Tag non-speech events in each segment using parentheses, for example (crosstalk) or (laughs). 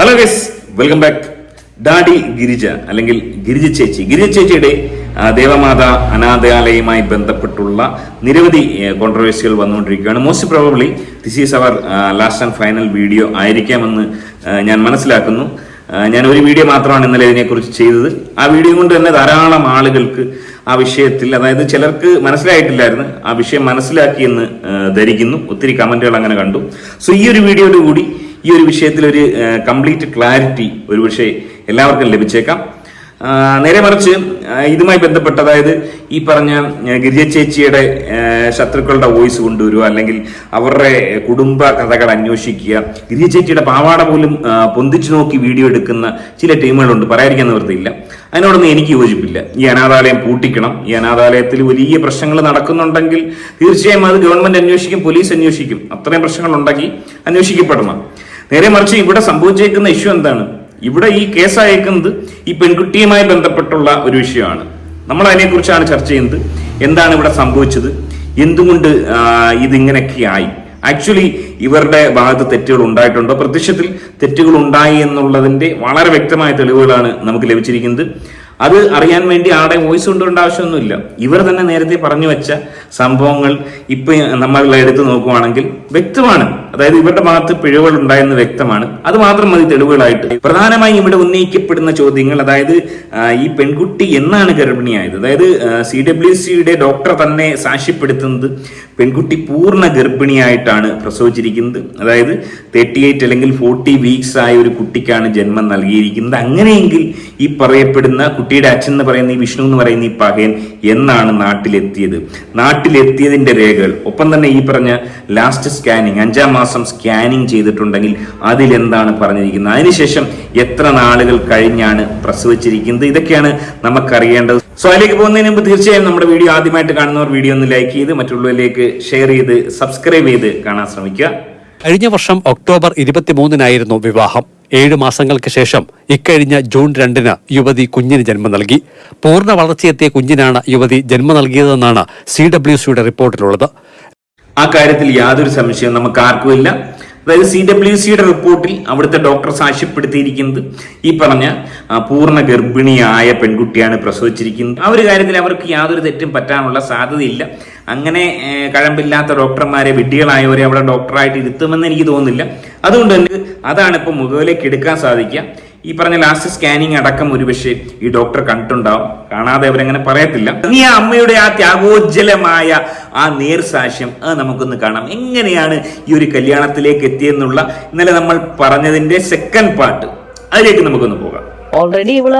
Hello guys welcome back daddy Girija അല്ലെങ്കിൽ ഗിരിജ ചേച്ചി ഗിരിജ ചേച്ചിയുടെ ദേവമാതാ അനാഥാലയവുമായി ബന്ധപ്പെട്ടുള്ള നിരവധി കോൺട്രവേഴ്സികൾ വന്നുകൊണ്ടിരിക്കുകയാണ്. Most probably this is our last and final video ആയിരിക്കാമെന്ന് ഞാൻ മനസ്സിലാക്കുന്നു. ഞാൻ ഒരു വീഡിയോ മാത്രമാണ് ഇന്നലെ ഇതിനെക്കുറിച്ച് ചെയ്തത്. ആ വീഡിയോ കൊണ്ട് തന്നെ ധാരാളം ആളുകൾക്ക് ആ വിഷയത്തിൽ അതായത് ചിലർക്ക് മനസ്സിലായിട്ടില്ലായിരുന്നു ആ വിഷയം മനസ്സിലാക്കിയെന്ന് ധരിക്കുന്നു. ഒത്തിരി കമന്റുകൾ അങ്ങനെ കണ്ടു. സോ ഈ ഒരു വീഡിയോയോട് കൂടി ഈ ഒരു വിഷയത്തിൽ ഒരു കംപ്ലീറ്റ് ക്ലാരിറ്റി ഒരു പക്ഷേ എല്ലാവർക്കും ലഭിച്ചേക്കാം. നേരെ മറിച്ച് ഇതുമായി ബന്ധപ്പെട്ട അതായത് ഈ പറഞ്ഞ ഗിരിജ ചേച്ചിയുടെ ശത്രുക്കളുടെ വോയിസ് കൊണ്ടുവരിക അല്ലെങ്കിൽ അവരുടെ കുടുംബ കഥകൾ അന്വേഷിക്കുക ഗിരിജ ചേച്ചിയുടെ പാവാട പോലും പൊന്തിച്ചു നോക്കി വീഡിയോ എടുക്കുന്ന ചില ടീമുകളുണ്ട്. പറയാതിരിക്കാൻ നിവൃത്തിയില്ല. അതിനോടൊന്നും എനിക്ക് യോജിപ്പില്ല. ഈ അനാഥാലയം പൂട്ടിക്കണം. ഈ അനാഥാലയത്തിൽ വലിയ പ്രശ്നങ്ങൾ നടക്കുന്നുണ്ടെങ്കിൽ തീർച്ചയായും അത് ഗവൺമെന്റ് അന്വേഷിക്കും പോലീസ് അന്വേഷിക്കും. അത്രയും പ്രശ്നങ്ങൾ ഉണ്ടെങ്കിൽ അന്വേഷിക്കപ്പെടണം. നേരെ മറിച്ച് ഇവിടെ സംഭവിച്ചേക്കുന്ന ഇഷ്യൂ എന്താണ്? ഇവിടെ ഈ കേസ് അയക്കുന്നത് ഈ പെൺകുട്ടിയുമായി ബന്ധപ്പെട്ടുള്ള ഒരു വിഷയമാണ്. നമ്മൾ അതിനെക്കുറിച്ചാണ് ചർച്ച ചെയ്യുന്നത്. എന്താണ് ഇവിടെ സംഭവിച്ചത്? എന്തുകൊണ്ട് ഇതിങ്ങനെയൊക്കെ ആയി ആക്ച്വലി ഇവരുടെ ഭാഗത്ത് തെറ്റുകൾ ഉണ്ടായിട്ടുണ്ടോ? പ്രത്യക്ഷത്തിൽ തെറ്റുകൾ ഉണ്ടായി എന്നുള്ളതിന്റെ വളരെ വ്യക്തമായ തെളിവുകളാണ് നമുക്ക് ലഭിച്ചിരിക്കുന്നത്. അത് അറിയാൻ വേണ്ടി ആടെ വോയിസ് കൊണ്ടുവരേണ്ട ആവശ്യമൊന്നുമില്ല. ഇവർ തന്നെ നേരത്തെ പറഞ്ഞു വെച്ച സംഭവങ്ങൾ ഇപ്പൊ നമ്മൾ എടുത്തു നോക്കുവാണെങ്കിൽ വ്യക്തമാണ്. അതായത് ഇവരുടെ ഭാഗത്ത് പിഴവുകൾ ഉണ്ടായെന്ന് വ്യക്തമാണ്. അത് മാത്രം മതി തെളിവുകളായിട്ട്. പ്രധാനമായും ഇവിടെ ഉന്നയിക്കപ്പെടുന്ന ചോദ്യങ്ങൾ അതായത് ഈ പെൺകുട്ടി എന്നാണ് ഗർഭിണിയായത്? അതായത് സി ഡബ്ല്യു സിയുടെ ഡോക്ടർ തന്നെ സാക്ഷ്യപ്പെടുത്തുന്നത് പെൺകുട്ടി പൂർണ ഗർഭിണിയായിട്ടാണ് പ്രസവിച്ചിരിക്കുന്നത്. അതായത് തേർട്ടി എയ്റ്റ് അല്ലെങ്കിൽ ഫോർട്ടി വീക്സ് ആയ ഒരു കുട്ടിക്കാണ് ജന്മം നൽകിയിരിക്കുന്നത്. അങ്ങനെയെങ്കിൽ ഈ പറയപ്പെടുന്ന കുട്ടിയുടെ അച്ഛൻ എന്ന് പറയുന്ന ഈ വിഷ്ണു എന്ന് പറയുന്ന ഈ പകയൻ എന്നാണ് നാട്ടിലെത്തിയത്. നാട്ടിലെത്തിയതിന്റെ രേഖകൾ. ഒപ്പം തന്നെ ഈ പറഞ്ഞ ലാസ്റ്റ് സ്കാനിങ് അഞ്ചാം മാസം സ്കാനിങ് ചെയ്തിട്ടുണ്ടെങ്കിൽ അതിലെന്താണ് പറഞ്ഞിരിക്കുന്നത്? അതിനുശേഷം എത്ര നാളുകൾ കഴിഞ്ഞാണ് പ്രസവിച്ചിരിക്കുന്നത്? ഇതൊക്കെയാണ് നമുക്കറിയേണ്ടത്. സോ അതിലേക്ക് പോകുന്നതിന് മുമ്പ് തീർച്ചയായും നമ്മുടെ വീഡിയോ ആദ്യമായിട്ട് കാണുന്നവർ വീഡിയോ ഒന്ന് ലൈക്ക് ചെയ്ത് മറ്റുള്ളവരിലേക്ക് ഷെയർ ചെയ്ത് സബ്സ്ക്രൈബ് ചെയ്ത് കാണാൻ ശ്രമിക്കുക. കഴിഞ്ഞ വർഷം ഒക്ടോബർ ഇരുപത്തിമൂന്നിനായിരുന്നു വിവാഹം. ഏഴ് മാസങ്ങൾക്ക് ശേഷം ഇക്കഴിഞ്ഞ ജൂൺ രണ്ടിന് യുവതി കുഞ്ഞിന് ജന്മം നൽകി. പൂർണ വളർച്ചയെത്തിയ കുഞ്ഞിനാണ് യുവതി ജന്മം നൽകിയതെന്നാണ് സി ഡബ്ല്യു സിയുടെ റിപ്പോർട്ടിലുള്ളത്. ആ കാര്യത്തിൽ യാതൊരു സംശയവും നമുക്ക് ആർക്കുമില്ല അതായത് സി ഡബ്ല്യു സിയുടെ റിപ്പോർട്ടിൽ അവിടുത്തെ ഡോക്ടർ സാക്ഷ്യപ്പെടുത്തിയിരിക്കുന്നത് ഈ പറഞ്ഞ പൂർണ ഗർഭിണിയായ പെൺകുട്ടിയാണ് പ്രസവിച്ചിരിക്കുന്നത്. ആ ഒരു കാര്യത്തിൽ അവർക്ക് യാതൊരു തെറ്റും പറ്റാനുള്ള സാധ്യതയില്ല. അങ്ങനെ കഴമ്പില്ലാത്ത ഡോക്ടർമാരെ വിഡ്ഢികളായവരെ അവിടെ ഡോക്ടറായിട്ട് ഇരുത്തുമെന്ന് എനിക്ക് തോന്നുന്നില്ല. അതുകൊണ്ട് തന്നെ അതാണ് ഇപ്പോൾ മുഖവിലേക്ക് എടുക്കാൻ സാധിക്കുക. ഈ പറഞ്ഞ ലാസ്റ്റ് സ്കാനിങ് അടക്കം ഒരുപക്ഷെ ഈ ഡോക്ടർ കണ്ടിട്ടുണ്ടാവും. കാണാതെ അവരങ്ങനെ പറയത്തില്ല. ഇനി ആ അമ്മയുടെ ആ ത്യാഗോജ്ജലമായ ആ നേർസാക്ഷ്യം അത് നമുക്കൊന്ന് കാണാം. എങ്ങനെയാണ് ഈ ഒരു കല്യാണത്തിലേക്ക് എത്തിയെന്നുള്ള ഇന്നലെ നമ്മൾ പറഞ്ഞതിന്റെ സെക്കൻഡ് പാർട്ട് അതിലേക്ക് നമുക്കൊന്ന് പോകാം. ഓൾറെഡി ഇവൾ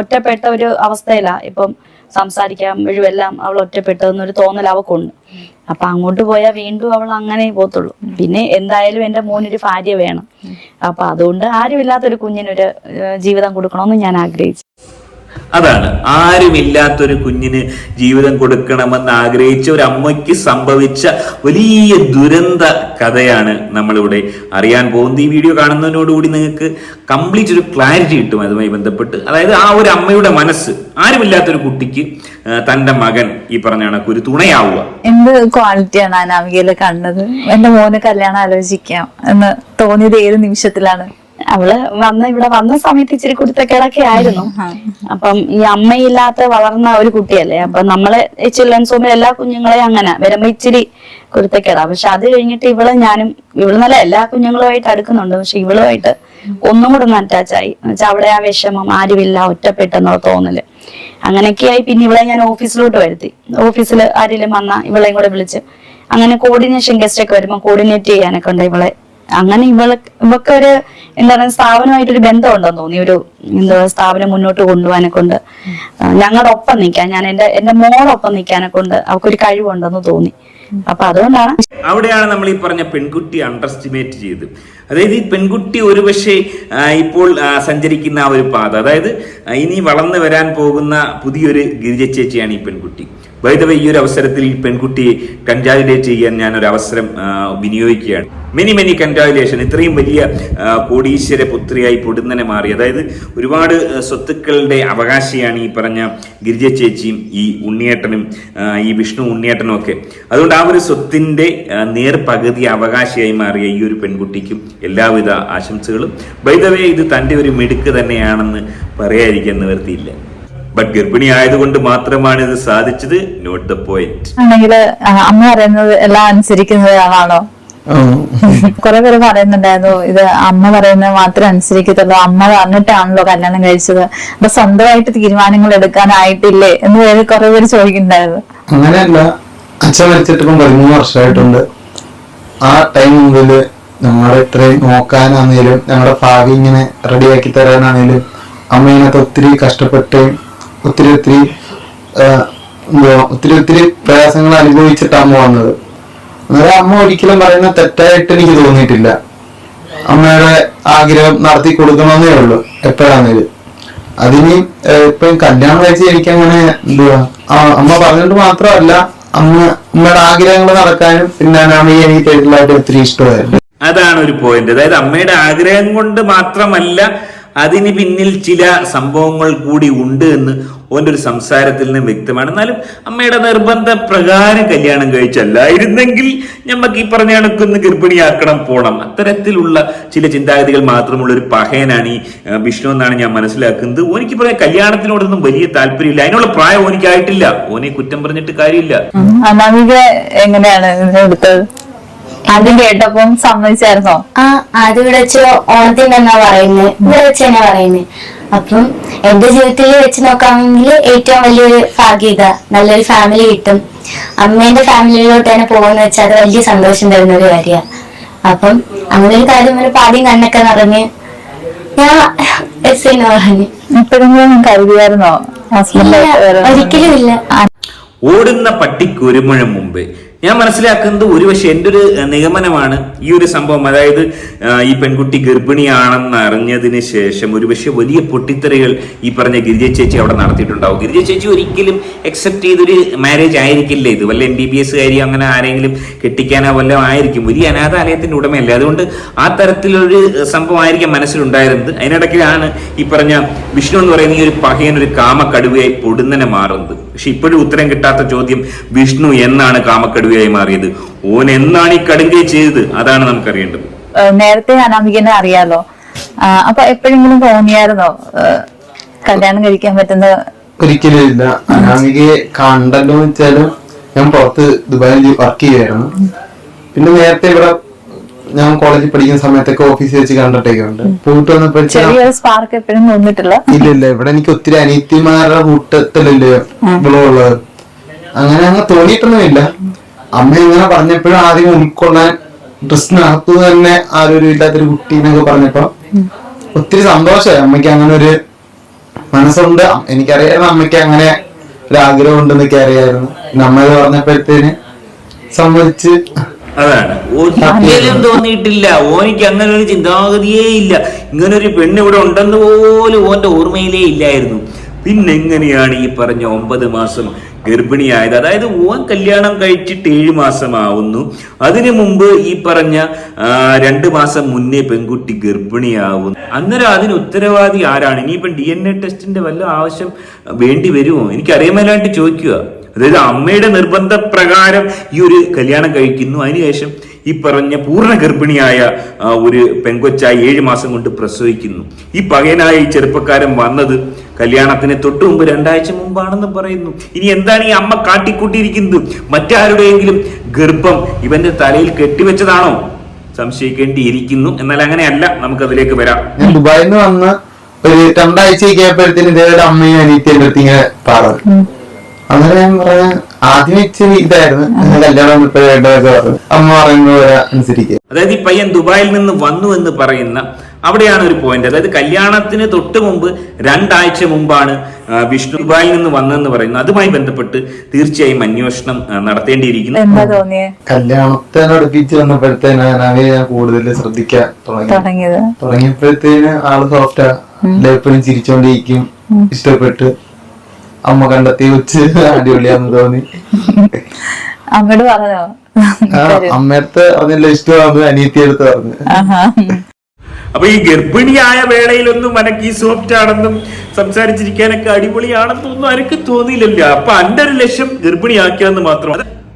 ഒറ്റപ്പെട്ട ഒരു അവസ്ഥയിലാ. ഇപ്പം സംസാരിക്കാൻ എല്ലാം അവൾ ഒറ്റപ്പെട്ടതെന്നൊരു തോന്നൽ അവക്കുണ്ട്. അപ്പൊ അങ്ങോട്ട് പോയാൽ വീണ്ടും അവൾ അങ്ങനെ പോത്തുള്ളൂ പിന്നെ എന്തായാലും എന്റെ മോനൊരു ഭാര്യ വേണം. അപ്പൊ അതുകൊണ്ട് ആരുമില്ലാത്തൊരു കുഞ്ഞിനൊരു ജീവിതം കൊടുക്കണമെന്ന് ഞാൻ ആഗ്രഹിച്ചു. അതാണ്. ആരുമില്ലാത്തൊരു കുഞ്ഞിന് ജീവിതം കൊടുക്കണമെന്ന് ആഗ്രഹിച്ച ഒരു അമ്മയ്ക്ക് സംഭവിച്ച വലിയ ദുരന്ത കഥയാണ് നമ്മളിവിടെ അറിയാൻ പോകുന്നത്. ഈ വീഡിയോ കാണുന്നതിനോടുകൂടി നിങ്ങൾക്ക് കംപ്ലീറ്റ് ഒരു ക്ലാരിറ്റി കിട്ടും അതുമായി ബന്ധപ്പെട്ട്. അതായത് ആ ഒരു അമ്മയുടെ മനസ്സ് ആരുമില്ലാത്തൊരു കുട്ടിക്ക് തന്റെ മകൻ ഈ പറഞ്ഞ കണക്ക് ഒരു തുണയാവുക. എന്ത് ക്വാളിറ്റിയാണ് അനാമികയിൽ കണ്ടത്? എന്റെ മോനെ കല്യാണം ആലോചിക്കാം എന്ന് തോന്നിയത് ഏത് നിമിഷത്തിലാണ്? അവൾ വന്ന ഇവിടെ വന്ന സമയത്ത് ഇച്ചിരി കുരുത്തക്കേടൊക്കെ ആയിരുന്നു. അപ്പം ഈ അമ്മയില്ലാത്ത വളർന്ന ഒരു കുട്ടിയല്ലേ അപ്പൊ നമ്മളെ ചിൽഡ്രൻസ് ഹോമിൽ എല്ലാ കുഞ്ഞുങ്ങളെയും അങ്ങനെ വരുമ്പോ ഇച്ചിരി കുരുത്തക്കേടാ. പക്ഷെ അത് കഴിഞ്ഞിട്ട് ഇവൾ ഞാനും ഇവൾ നല്ല എല്ലാ കുഞ്ഞുങ്ങളുമായിട്ട് അടുക്കുന്നുണ്ട്. പക്ഷെ ഇവളുമായിട്ട് ഒന്നും കൂടെ ഒന്ന് അറ്റാച്ച് ആയി. എന്നുവെച്ചാൽ അവിടെ ആ വിഷമം ആരുമില്ല ഒറ്റപ്പെട്ടെന്നുള്ള തോന്നൽ. അങ്ങനെയൊക്കെയായി പിന്നെ ഇവളെ ഞാൻ ഓഫീസിലോട്ട് വരുത്തി. ഓഫീസിൽ ആരെങ്കിലും വന്ന ഇവളെയും കൂടെ വിളിച്ച്. അങ്ങനെ കോർഡിനേഷൻ ഗസ്റ്റ് ഒക്കെ വരുമ്പോൾ കോർഡിനേറ്റ് ചെയ്യാനൊക്കെ ഉണ്ട് ഇവളെ. അങ്ങനെ ഇവൾ ഇവക്കൊരു പറയുക സ്ഥാപനമായിട്ടൊരു ബന്ധമുണ്ടെന്ന് തോന്നി. ഒരു എന്താ സ്ഥാപനം മുന്നോട്ട് കൊണ്ടുപോകാനെ കൊണ്ട്. ഞങ്ങളുടെ ഒപ്പം നിൽക്കാൻ ഞാൻ എന്റെ എന്റെ മോളൊപ്പം നിൽക്കാനെ കൊണ്ട് അവൾക്കൊരു കഴിവുണ്ടെന്ന് തോന്നി. അപ്പൊ അതുകൊണ്ടാണ് അവിടെയാണ് നമ്മൾ ഈ പറഞ്ഞ പെൺകുട്ടി അണ്ടർ എസ്റ്റിമേറ്റ് ചെയ്ത്. അതായത് ഈ പെൺകുട്ടി ഒരുപക്ഷെ ഇപ്പോൾ സഞ്ചരിക്കുന്ന ആ ഒരു പാത. അതായത് ഇനി വളർന്നു വരാൻ പോകുന്ന പുതിയൊരു ഗിരിജ ചേച്ചിയാണ് ഈ പെൺകുട്ടി. വൈദവ ഈ ഒരു അവസരത്തിൽ പെൺകുട്ടിയെ കൺഗ്രാജുലേറ്റ് ചെയ്യാൻ ഞാൻ ഒരു അവസരം വിനിയോഗിക്കുകയാണ്. മെനി മെനി കൺഗ്രാജുലേഷൻ ഇത്രയും വലിയ കോടീശ്വര പുത്രിയായി പൊടുന്നനെ മാറി. അതായത് ഒരുപാട് സ്വത്തുക്കളുടെ അവകാശിയാണ് ഈ പറഞ്ഞ ഗിരിജ ചേച്ചിയും ഈ ഉണ്ണിയേട്ടനും ഈ വിഷ്ണു ഉണ്ണിയേട്ടനും ഒക്കെ. അതുകൊണ്ട് ആ ഒരു സ്വത്തിന്റെ നേർപകുതി അവകാശിയായി മാറിയ ഈ ഒരു പെൺകുട്ടിക്കും എല്ലാവിധ ആശംസകളും. വൈദവേ ഇത് തന്റെ ഒരു മിടുക്ക് തന്നെയാണെന്ന് പറയാതിരിക്കാൻ നിവർത്തിയില്ല ബട്ട് ഗർഭിണി ആയതുകൊണ്ട് മാത്രമാണ് ഇത് സാധിച്ചത്. നോട്ട് ദ പോയിന്റ് ആണെങ്കിൽ അമ്മ പറയുന്നത് എല്ലാം അനുസരിക്കുന്നത് ആളാണോ കുറെ പേര് പറയുന്നുണ്ടായിരുന്നു ഇത് അമ്മ പറയുന്നത് മാത്രം അനുസരിക്കത്തുള്ളൂ. അമ്മ പറഞ്ഞിട്ടാണല്ലോ കല്യാണം കഴിച്ചത്. അപ്പൊ സ്വന്തമായിട്ട് തീരുമാനങ്ങൾ എടുക്കാനായിട്ടില്ലേ എന്ന് പേര് കുറെ പേര് ചോദിക്കുന്നുണ്ടായിരുന്നു. അങ്ങനെയല്ല. അച്ഛൻ മരിച്ചിട്ട് ഇപ്പം പതിമൂന്ന് വർഷമായിട്ടുണ്ട്. ആ ടൈം മുതൽ ഞങ്ങളെ ഇത്രയും നോക്കാനാണെങ്കിലും ഞങ്ങളുടെ ഭാവി ഇങ്ങനെ റെഡിയാക്കി തരാനാണെങ്കിലും അമ്മ ഇതിനകത്ത് ഒത്തിരി കഷ്ടപ്പെട്ട് ഒത്തിരി ഒത്തിരി ഒത്തിരി ഒത്തിരി പ്രയാസങ്ങൾ അനുഭവിച്ചിട്ട് അമ്മ വന്നത്. അന്നേരം അമ്മ ഒരിക്കലും പറയുന്ന തെറ്റായിട്ട് എനിക്ക് തോന്നിയിട്ടില്ല. അമ്മയുടെ ആഗ്രഹം നടത്തി കൊടുക്കണമെന്നേ ഉള്ളൂ എപ്പോഴാണേലും അതിന് ഇപ്പം കല്യാണം കഴിച്ച് എനിക്ക് അങ്ങനെ എന്തുവാ അമ്മ പറഞ്ഞിട്ട് മാത്രമല്ല അമ്മ അമ്മയുടെ ആഗ്രഹങ്ങൾ നടക്കാനും പിന്നെ അമ്മയെ എനിക്ക് പേഴ്സണലായിട്ട് ഒത്തിരി ഇഷ്ടമായിരുന്നു. അതാണ് ഒരു പോയിന്റ് അതായത് അമ്മയുടെ ആഗ്രഹം കൊണ്ട് മാത്രമല്ല അതിന് പിന്നിൽ ചില സംഭവങ്ങൾ കൂടി ഉണ്ട് എന്ന് ഓന്റെ ഒരു സംസാരത്തിൽ നിന്ന് വ്യക്തമാണ്. എന്നാലും അമ്മയുടെ നിർബന്ധ പ്രകാരം കല്യാണം കഴിച്ചല്ലായിരുന്നെങ്കിൽ ഞമ്മക്ക് ഈ പറഞ്ഞ കണക്കൊന്ന് ഗർഭിണിയാക്കണം പോണം. അത്തരത്തിലുള്ള ചില ചിന്താഗതികൾ മാത്രമുള്ള ഒരു പഹയനാണ് ഈ വിഷ്ണു എന്നാണ് ഞാൻ മനസ്സിലാക്കുന്നത്. ഓനിക്ക് പറയാം കല്യാണത്തിനോടൊന്നും വലിയ താല്പര്യമില്ല. അതിനുള്ള പ്രായം ഓനിക്കായിട്ടില്ല. ഓനെ കുറ്റം പറഞ്ഞിട്ട് കാര്യമില്ല. എങ്ങനെയാണ് ഇതിനെടുത്തത് ആദ്യം കേട്ടപ്പം സമ്മതിച്ചായിരുന്നോ? ആ അത് ഇവിടെ വെച്ച് ഓണത്തിന്റെ എന്നാ പറയുന്നത് ഇവിടെ വെച്ച് തന്നെ പറയുന്നത് അപ്പം എന്റെ ജീവിതത്തിൽ വെച്ച് നോക്കാമെങ്കിൽ ഏറ്റവും വലിയൊരു ഭാഗ്യം ഇതാ. നല്ലൊരു ഫാമിലി കിട്ടും. അമ്മേന്റെ ഫാമിലിയിലോട്ട് തന്നെ പോകുന്ന വെച്ചാൽ അത് വലിയ സന്തോഷം തരുന്ന ഒരു കാര്യമാണ് അപ്പം അങ്ങനെ ഒരു കാര്യം ഒരു പാടിയും കണ്ണൊക്കെ നിറഞ്ഞ് ഞാൻ എസ് എന്ന് പറഞ്ഞു. ഇപ്പോഴെങ്കിലും കരുതിയായിരുന്നോ? ഒരിക്കലും ഇല്ല. ഓടുന്ന പട്ടിക്ക് ഒരു മുഴം മുമ്പ്. ഞാൻ മനസ്സിലാക്കുന്നത് ഒരു പക്ഷെ എന്റെ ഒരു നിഗമനമാണ് ഈ ഒരു സംഭവം. അതായത് ഈ പെൺകുട്ടി ഗർഭിണിയാണെന്ന് അറിഞ്ഞതിന് ശേഷം ഒരുപക്ഷെ വലിയ പൊട്ടിത്തെറികൾ ഈ പറഞ്ഞ ഗിരിജ ചേച്ചി അവിടെ നടത്തിയിട്ടുണ്ടാവും. ഗിരിജ ചേച്ചി ഒരിക്കലും അക്സെപ്റ്റ് ചെയ്തൊരു മാരേജ് ആയിരിക്കില്ല ഇത്. വല്ല എം ബി ബി എസ് കാര്യം അങ്ങനെ ആരെങ്കിലും കെട്ടിക്കാനോ വല്ലതും ആയിരിക്കും. വലിയ അനാഥാലയത്തിന്റെ ഉടമയല്ലേ. അതുകൊണ്ട് ആ തരത്തിലൊരു സംഭവം ആയിരിക്കാം മനസ്സിലുണ്ടായിരുന്നത്. അതിനിടയ്ക്കാണ് ഈ പറഞ്ഞ വിഷ്ണു എന്ന് പറയുന്ന ഈ ഒരു പഹയൻ ഒരു കാമക്കടുവയായി പൊടുന്നനെ മാറുന്നത്. പക്ഷെ ഇപ്പോഴും ഉത്തരം കിട്ടാത്ത ചോദ്യം വിഷ്ണു എന്നാണ് കാമക്കടുവയായി മാറിയത്. ഓൻ എന്നാണ് ഈ കടുങ്കൈ ചെയ്തത്? അതാണ് നമുക്കറിയേണ്ടത്. അറിയേണ്ടത് നേരത്തെ അനാമികനെ അറിയാലോ. അപ്പൊ എപ്പോഴെങ്കിലും തോന്നിയായിരുന്നോ? കല്യാണം കഴിക്കാൻ പറ്റുന്ന ഒരിക്കലും ഇല്ല അനാമികയെ കണ്ടല്ലോ എന്ന് വെച്ചാലും ഞാൻ പുറത്ത് ദുബായിൽ വർക്ക് ചെയ്യായിരുന്നു പിന്നെ നേരത്തെ ഇവിടെ ഞാൻ കോളേജിൽ പഠിക്കുന്ന സമയത്തൊക്കെ ഓഫീസിൽ വെച്ച് കണ്ടിട്ടൊക്കെയുണ്ട്. പോയിട്ട് വന്നപ്പോഴത്തേക്കും ചെറിയൊരു സ്പാർക്ക് എപ്പോഴും തോന്നിട്ടില്ല ഇല്ല ഇല്ല. ഇവിടെ എനിക്ക് ഒത്തിരി അനിയത്തിമാരുടെ കൂട്ടത്തിലല്ലേ ഇവിടെ ഉള്ളത്. അങ്ങനെ അങ്ങ് തോന്നിയിട്ടൊന്നുമില്ല. അമ്മ ഇങ്ങനെ പറഞ്ഞപ്പോഴും ആദ്യം ഉൾക്കൊള്ളാൻ ഡ്രസ്സിനകത്ത് തന്നെ ആരും ഇല്ലാത്തൊരു കുട്ടി എന്നൊക്കെ പറഞ്ഞപ്പോ ഒത്തിരി സന്തോഷമായി. അമ്മയ്ക്ക് അങ്ങനെ ഒരു മനസ്സുണ്ട്. എനിക്കറിയായിരുന്നു അമ്മയ്ക്ക് അങ്ങനെ ഒരു ആഗ്രഹം ഉണ്ടെന്നൊക്കെ അറിയായിരുന്നു. നമ്മൾ പറഞ്ഞപ്പോഴത്തേന് സമ്മതിച്ച്. അതാണ്. തോന്നിയിട്ടില്ല. ഓനിക്ക് അങ്ങനെ ഒരു ചിന്താഗതിയേ ഇല്ല. ഇങ്ങനെ ഒരു പെണ്ണ് ഇവിടെ ഉണ്ടെന്ന് പോലും ഓന്റെ ഓർമ്മയിലേ ഇല്ലായിരുന്നു. പിന്നെ എങ്ങനെയാണ് ഈ പറഞ്ഞ ഒമ്പത് മാസം ഗർഭിണിയായത്. അതായത് ഓൻ കല്യാണം കഴിച്ചിട്ട് ഏഴ് മാസമാവുന്നു. അതിനു മുമ്പ് ഈ പറഞ്ഞ രണ്ട് മാസം മുന്നേ പെൺകുട്ടി ഗർഭിണിയാവുന്നു. അന്നേരം അതിന് ഉത്തരവാദി ആരാണ്? ഇനിയിപ്പം ഡി എൻ എ ടെസ്റ്റിന്റെ വല്ല ആവശ്യം വേണ്ടി വരുമോ? എനിക്ക് എനിക്കറിയാമല്ലാണ്ട് ചോദിക്കുക. അതായത് അമ്മയുടെ നിർബന്ധ പ്രകാരം ഈ ഒരു കല്യാണം കഴിക്കുന്നു. അതിനുശേഷം ഈ പറഞ്ഞ പൂർണ ഗർഭിണിയായ ഒരു പെങ്കൊച്ചായി ഏഴ് മാസം കൊണ്ട് പ്രസവിക്കുന്നു. ഈ പകയനായ ഈ ചെറുപ്പക്കാരൻ വന്നത് കല്യാണത്തിന് തൊട്ടു മുമ്പ് രണ്ടാഴ്ച മുമ്പാണെന്ന് പറയുന്നു. ഇനി എന്താണ് ഈ അമ്മ കാട്ടിക്കൂട്ടിയിരിക്കുന്നത്? മറ്റാരുടെയെങ്കിലും ഗർഭം ഇവന്റെ തലയിൽ കെട്ടിവെച്ചതാണോ? സംശയിക്കേണ്ടിയിരിക്കുന്നു. എന്നാൽ അങ്ങനെയല്ല നമുക്കതിലേക്ക് വരാം. ഞാൻ ദുബായിൽ നിന്ന് വന്ന് ഒരു രണ്ടാഴ്ചയൊക്കെ ആയപ്പോഴത്തേന് ഇതേപോലെ അമ്മയും അടുത്ത് ഇങ്ങനെ പറഞ്ഞു അങ്ങനെ ഞാൻ പറഞ്ഞ ആദ്യം ഇച്ചിരി ഇതായിരുന്നു. കല്യാണം പറഞ്ഞു. അമ്മ പറയുന്ന പോലെ അനുസരിക്കുക. അതായത് ഈ പയ്യൻ ദുബായിൽ നിന്ന് വന്നു എന്ന് പറയുന്ന അവിടെയാണ് ഒരു പോയിന്റ് അതായത് കല്യാണത്തിന് തൊട്ട് മുമ്പ് രണ്ടാഴ്ച മുമ്പാണ് വിഷ്ണു ദുബായിൽ നിന്ന് വന്നെന്ന് പറയുന്നത്. അതുമായി ബന്ധപ്പെട്ട് തീർച്ചയായും അന്വേഷണം നടത്തേണ്ടിയിരിക്കുന്നു. എന്താ കല്യാണത്തിന് കല്യാണത്തിനടുപ്പിച്ച് വന്നപ്പോഴത്തേന് അവയെ ഞാൻ കൂടുതൽ ശ്രദ്ധിക്കാൻ തുടങ്ങി തുടങ്ങിയത്. തുടങ്ങിയപ്പോഴത്തേന് ആൾ സോഫ്റ്റാ എപ്പോഴും ചിരിച്ചോണ്ടിരിക്കും. ഇഷ്ടപ്പെട്ട് അമ്മ കണ്ടെത്തി വെച്ച് അടിപൊളിയാന്ന് തോന്നി. അമ്മയോട് പറഞ്ഞോ? അമ്മയടുത്ത് പറഞ്ഞില്ല ഇഷ്ടമാണെന്ന് അനിയത്തി അടുത്ത് പറഞ്ഞു. അപ്പൊ ഈ ഗർഭിണിയായ വേളയിലൊന്നും അനക്ക് ഈ സോഫ്റ്റ് ആണെന്നും സംസാരിച്ചിരിക്കാനൊക്കെ അടിപൊളിയാണെന്നൊന്നും അനക്ക് തോന്നിയില്ലല്ലോ. അപ്പൊ അന്റെ ഒരു ലക്ഷ്യം ഗർഭിണിയാക്കിയെന്ന് മാത്രം.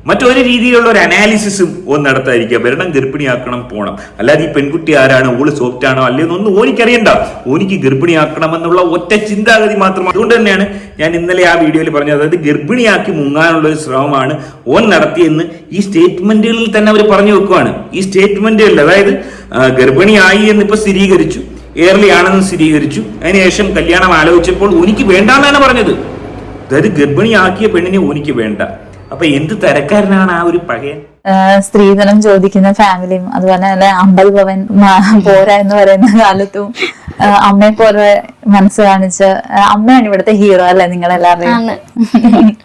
മറ്റൊരു രീതിയിലുള്ള ഒരു അനാലിസിസും ഒന്ന് നടത്താതിരിക്കുക. വരണം ഗർഭിണിയാക്കണം പോണം. അല്ലാതെ ഈ പെൺകുട്ടി ആരാണ് ഓൾ സോഫ്റ്റ് ആണോ അല്ലെന്നൊന്നും ഓനിക്കറിയണ്ട. ഓനിക്ക് ഗർഭിണിയാക്കണം എന്നുള്ള ഒറ്റ ചിന്താഗതി മാത്രമാണ്. അതുകൊണ്ട് തന്നെയാണ് ഞാൻ ഇന്നലെ ആ വീഡിയോയിൽ പറഞ്ഞത്. അതായത് ഗർഭിണിയാക്കി മുങ്ങാനുള്ള ഒരു ശ്രമമാണ് ഓൻ നടത്തിയെന്ന് ഈ സ്റ്റേറ്റ്മെന്റുകളിൽ തന്നെ അവർ പറഞ്ഞു വെക്കുവാണ്. ഈ സ്റ്റേറ്റ്മെന്റുകളിൽ അതായത് ഗർഭിണിയായി ഗർഭിണിയായി എന്നിപ്പോ സ്ഥിരീകരിച്ചു. ഏർലി ആണെന്ന് സ്ഥിരീകരിച്ചു. അതിനുശേഷം കല്യാണം ആലോചിച്ചപ്പോൾ ഓനിക്ക് വേണ്ടാന്നാണ് പറഞ്ഞത്. അതായത് ഗർഭിണിയാക്കിയ പെണ്ണിനെ ഓനിക്ക് വേണ്ട. അപ്പൊ എന്ത് തരക്കാരനാണ് ആ ഒരു പകയൻ സ്ത്രീധനം ചോദിക്കുന്ന ഫാമിലിയും അതുപോലെ തന്നെ അമ്പൽ ഭവൻ പോരാ എന്ന് പറയുന്ന കാലത്തും അമ്മയെ പോലെ മനസ്സ് കാണിച്ച അമ്മയാണ് ഇവിടുത്തെ ഹീറോ അല്ലെ നിങ്ങളെല്ലാവരുടെയും. (laughs)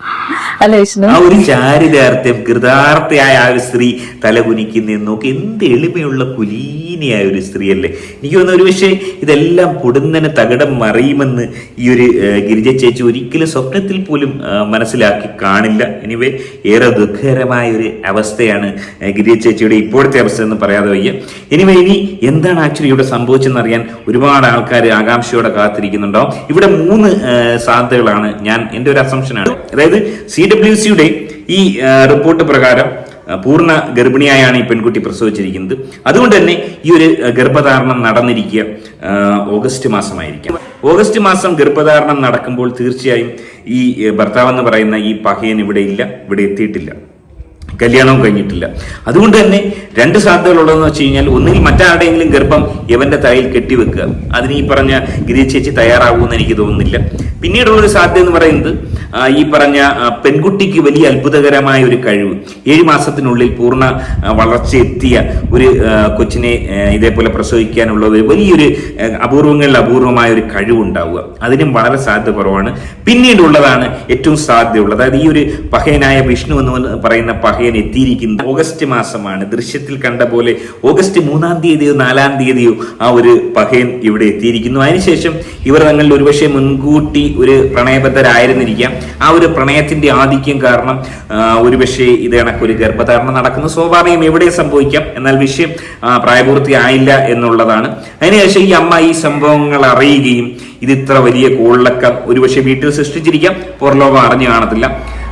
അല്ലെ വിഷ്ണു? ആ ഒരു ചാരിതാർത്ഥ്യം കൃതാർത്ഥയായ ആ ഒരു സ്ത്രീ തലകുനിക്കുന്ന നോക്കി എന്ത് എളിമയുള്ള കുലീനിയായ ഒരു സ്ത്രീ അല്ലേ എനിക്ക് തോന്നുന്നു ഒരു പക്ഷേ ഇതെല്ലാം പൊടുന്നനെ തകിടം മറിയുമെന്ന് ഈ ഒരു ഗിരിജ ചേച്ചി ഒരിക്കലും സ്വപ്നത്തിൽ പോലും മനസ്സിലാക്കി കാണില്ല. എനിവേ ഏറെ ദുഃഖകരമായ ഒരു അവസ്ഥയാണ് ഗിരിജ ചേച്ചിയുടെ ഇപ്പോഴത്തെ അവസ്ഥ എന്ന് പറയാതെ വയ്യ. എനിവേ ഇനി എന്താണ് ആക്ച്വലി ഇവിടെ സംഭവിച്ചെന്നറിയാൻ ഒരുപാട് ആൾക്കാർ ആകാംക്ഷയോടെ കാത്തിരിക്കുന്നുണ്ടാവും ഇവിടെ മൂന്ന് സാധ്യതകളാണ് ഞാൻ എന്റെ ഒരു അസംഷനാണ് അതായത് സി ഡബ്ല്യു സിയുടെ ഈ റിപ്പോർട്ട് പ്രകാരം പൂർണ ഗർഭിണിയായാണ് ഈ പെൺകുട്ടി പ്രസവിച്ചിരിക്കുന്നത്. അതുകൊണ്ട് തന്നെ ഈ ഒരു ഗർഭധാരണം നടന്നിരിക്കുക ഓഗസ്റ്റ് മാസമായിരിക്കാം. ഓഗസ്റ്റ് മാസം ഗർഭധാരണം നടക്കുമ്പോൾ തീർച്ചയായും ഈ ഭർത്താവ് ഭർത്താവെന്ന് പറയുന്ന ഈ പഹയൻ ഇവിടെ ഇല്ല ഇവിടെ എത്തിയിട്ടില്ല. കല്യാണവും കഴിഞ്ഞിട്ടില്ല. അതുകൊണ്ട് തന്നെ രണ്ട് സാധ്യതകളുള്ളതെന്ന് വെച്ച് കഴിഞ്ഞാൽ ഒന്നുകിൽ മറ്റാരുടെയെങ്കിലും ഗർഭം ഇവന്റെ തലയിൽ കെട്ടിവെക്കുക. അതിന് ഈ പറഞ്ഞ ഗിരി ചേച്ചി തയ്യാറാകുമെന്ന് എനിക്ക് തോന്നുന്നില്ല. പിന്നീടുള്ളൊരു സാധ്യത എന്ന് പറയുന്നത് ഈ പറഞ്ഞ പെൺകുട്ടിക്ക് വലിയ അത്ഭുതകരമായ ഒരു കഴിവ്. ഏഴ് മാസത്തിനുള്ളിൽ പൂർണ വളർച്ചയെത്തിയ ഒരു കൊച്ചിനെ ഇതേപോലെ പ്രസവിക്കാനുള്ള ഒരു വലിയൊരു അപൂർവങ്ങളിൽ അപൂർവമായ ഒരു കഴിവുണ്ടാവുക. അതിനും വളരെ സാധ്യത കുറവാണ് പിന്നീടുള്ളതാണ് ഏറ്റവും സാധ്യതയുള്ളത് അതായത് ഈ ഒരു പഹയനായ വിഷ്ണു എന്ന് പറയുന്ന പഹയൻ എത്തിയിരിക്കുന്നത് ഓഗസ്റ്റ് മാസമാണ്. ദൃശ്യത്തിൽ കണ്ട പോലെ ഓഗസ്റ്റ് മൂന്നാം തീയതിയോ നാലാം തീയതിയോ ആ ഒരു പഹയൻ ഇവിടെ എത്തിയിരിക്കുന്നു. അതിനുശേഷം ഇവർ തങ്ങളിൽ ഒരുപക്ഷെ മുൻകൂട്ടി ഒരു പ്രണയബദ്ധരായിരുന്നിരിക്കാം. ആ ഒരു പ്രണയത്തിന്റെ ആധിക്യം കാരണം ഒരുപക്ഷെ ഇത് കണക്കൊരു ഗർഭധാരണം നടക്കുന്നു. സ്വാഭാവികം എവിടെയും സംഭവിക്കാം? എന്നാൽ വിഷയം പ്രായപൂർത്തി ആയില്ല എന്നുള്ളതാണ്. അതിനുശേഷം ഈ അമ്മ ഈ സംഭവങ്ങൾ അറിയുകയും ഇത് ഇത്ര വലിയ കോളിളക്കം ഒരുപക്ഷെ വീട്ടിൽ സൃഷ്ടിച്ചിരിക്കാം. പുറലോകം അറിഞ്ഞു കാണത്തില്ല.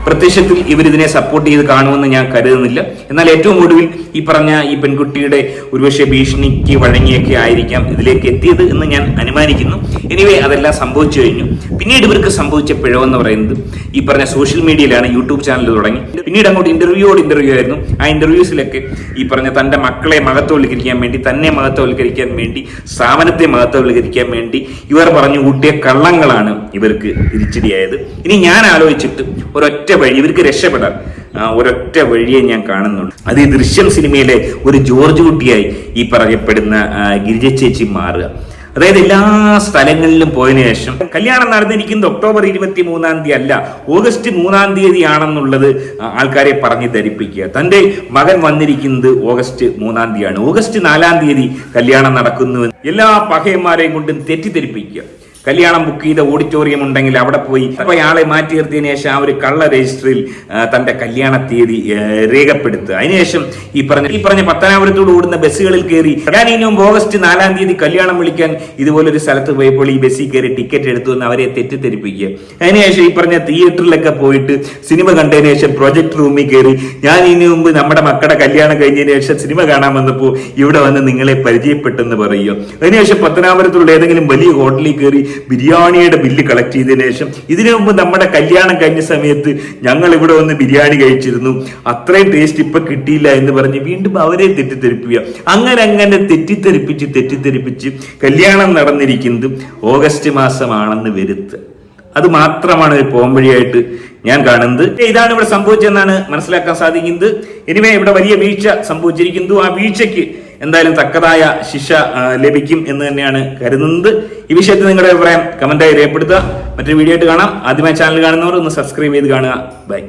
പ്രത്യക്ഷത്തിൽ ഇവരിതിനെ സപ്പോർട്ട് ചെയ്ത് കാണുമെന്ന് ഞാൻ കരുതുന്നില്ല. എന്നാൽ ഏറ്റവും ഒടുവിൽ ഈ പറഞ്ഞ ഈ പെൺകുട്ടിയുടെ ഒരുപക്ഷെ ഭീഷണിക്ക് വഴങ്ങിയൊക്കെ ആയിരിക്കാം ഇതിലേക്ക് എത്തിയത് എന്ന് ഞാൻ അനുമാനിക്കുന്നു. എനിവേ അതെല്ലാം സംഭവിച്ചു കഴിഞ്ഞു. പിന്നീട് ഇവർക്ക് സംഭവിച്ച പിഴവെന്ന് പറയുന്നത് ഈ പറഞ്ഞ സോഷ്യൽ മീഡിയയിലാണ് യൂട്യൂബ് ചാനൽ തുടങ്ങി. പിന്നീട് അങ്ങോട്ട് ഇന്റർവ്യൂയോട് ഇന്റർവ്യൂ ആയിരുന്നു. ആ ഇന്റർവ്യൂസിലൊക്കെ ഈ പറഞ്ഞ തന്റെ മക്കളെ മഹത്വവൽക്കരിക്കാൻ വേണ്ടി തന്നെ മഹത്വവൽക്കരിക്കാൻ വേണ്ടി സ്ഥാപനത്തെ മഹത്വവൽക്കരിക്കാൻ വേണ്ടി ഇവർ പറഞ്ഞു കൂട്ടിയ കള്ളങ്ങളാണ് ഇവർക്ക് തിരിച്ചടിയായത്. ഇനി ഞാൻ ആലോചിച്ചിട്ട് ഒരൊറ്റ വഴി ഇവർക്ക് രക്ഷപ്പെടാൻ ഒരൊറ്റ വഴിയെ ഞാൻ കാണുന്നുള്ളൂ. അത് ഈ ദൃശ്യം സിനിമയിലെ ഒരു ജോർജ് കുട്ടിയായി ഈ പറയപ്പെടുന്ന ഗിരിജ ചേച്ചി മാറുക. അതായത് എല്ലാ സ്ഥലങ്ങളിലും പോയതിനു ശേഷം കല്യാണം നടന്നിരിക്കുന്നത് ഒക്ടോബർ ഇരുപത്തി മൂന്നാം തീയതി അല്ല ഓഗസ്റ്റ് മൂന്നാം തീയതി ആണെന്നുള്ളത് ആൾക്കാരെ പറഞ്ഞ് ധരിപ്പിക്കുക. തന്റെ മകൻ വന്നിരിക്കുന്നത് ഓഗസ്റ്റ് മൂന്നാം തീയതിയാണ്. ഓഗസ്റ്റ് നാലാം തീയതി കല്യാണം നടക്കുന്നു എല്ലാ പകയന്മാരെയും കൊണ്ടും തെറ്റിദ്ധരിപ്പിക്കുക. കല്യാണം ബുക്ക് ചെയ്ത ഓഡിറ്റോറിയം ഉണ്ടെങ്കിൽ അവിടെ പോയി. അപ്പൊ ഇയാളെ മാറ്റി നിർത്തിയതിനു ശേഷം ആ ഒരു കള്ള രജിസ്റ്ററിൽ തന്റെ കല്യാണ തീയതി രേഖപ്പെടുത്തുക. അതിനുശേഷം ഈ പറഞ്ഞ ഈ പറഞ്ഞ പത്തനാപുരത്തോട് ഓടുന്ന ബസ്സുകളിൽ കയറി ഞാൻ ഇനി മുമ്പ് ഓഗസ്റ്റ് നാലാം തീയതി കല്യാണം വിളിക്കാൻ ഇതുപോലൊരു സ്ഥലത്ത് പോയപ്പോൾ ഈ ബസ്സിൽ കയറി ടിക്കറ്റ് എടുത്തു എന്ന് അവരെ തെറ്റിദ്ധരിപ്പിക്കുക. അതിനുശേഷം ഈ പറഞ്ഞ തിയേറ്ററിലൊക്കെ പോയിട്ട് സിനിമ കണ്ടതിന് ശേഷം പ്രൊജക്ട് റൂമിൽ കയറി ഞാൻ ഇനി മുമ്പ് നമ്മുടെ മക്കളുടെ കല്യാണം കഴിഞ്ഞതിന് ശേഷം സിനിമ കാണാൻ വന്നപ്പോൾ ഇവിടെ വന്ന് നിങ്ങളെ പരിചയപ്പെട്ടെന്ന് പറയുക. അതിനുശേഷം പത്തനാപുരത്തുള്ള ഏതെങ്കിലും വലിയ ഹോട്ടലിൽ കയറി ബിരിയാണിയുടെ ബില്ല് കളക്ട് ചെയ്തതിനു ശേഷം ഇതിനു മുമ്പ് നമ്മുടെ കല്യാണം കഴിഞ്ഞ സമയത്ത് ഞങ്ങൾ ഇവിടെ വന്ന് ബിരിയാണി കഴിച്ചിരുന്നു. അത്രയും ടേസ്റ്റ് ഇപ്പൊ കിട്ടിയില്ല എന്ന് പറഞ്ഞ് വീണ്ടും അവരെ തെറ്റിദ്ധരിപ്പിക്കുക. അങ്ങനെ അങ്ങനെ തെറ്റിദ്ധരിപ്പിച്ച് തെറ്റിദ്ധരിപ്പിച്ച് കല്യാണം നടന്നിരിക്കുന്നത് ഓഗസ്റ്റ് മാസമാണെന്ന് വരുത്തുക അത് മാത്രമാണ് ഒരു പോംവഴിയായിട്ട് ഞാൻ കാണുന്നത്. ഇതാണ് ഇവിടെ സംഭവിച്ചതെന്നാണ് മനസ്സിലാക്കാൻ സാധിക്കുന്നത്. ഇനിമേ ഇവിടെ വലിയ വീഴ്ച സംഭവിച്ചിരിക്കുന്നു. ആ വീഴ്ചയ്ക്ക് എന്തായാലും തക്കതായ ശിക്ഷ ലഭിക്കും എന്ന് തന്നെയാണ് കരുതുന്നത്. ഈ വിഷയത്തിൽ നിങ്ങളുടെ അഭിപ്രായം കമന്റായി രേഖപ്പെടുത്തുക. മറ്റൊരു വീഡിയോ ആയിട്ട് കാണാം. ആദ്യമായി ചാനൽ കാണുന്നവർ ഒന്ന് സബ്സ്ക്രൈബ് ചെയ്ത് കാണുക. ബൈ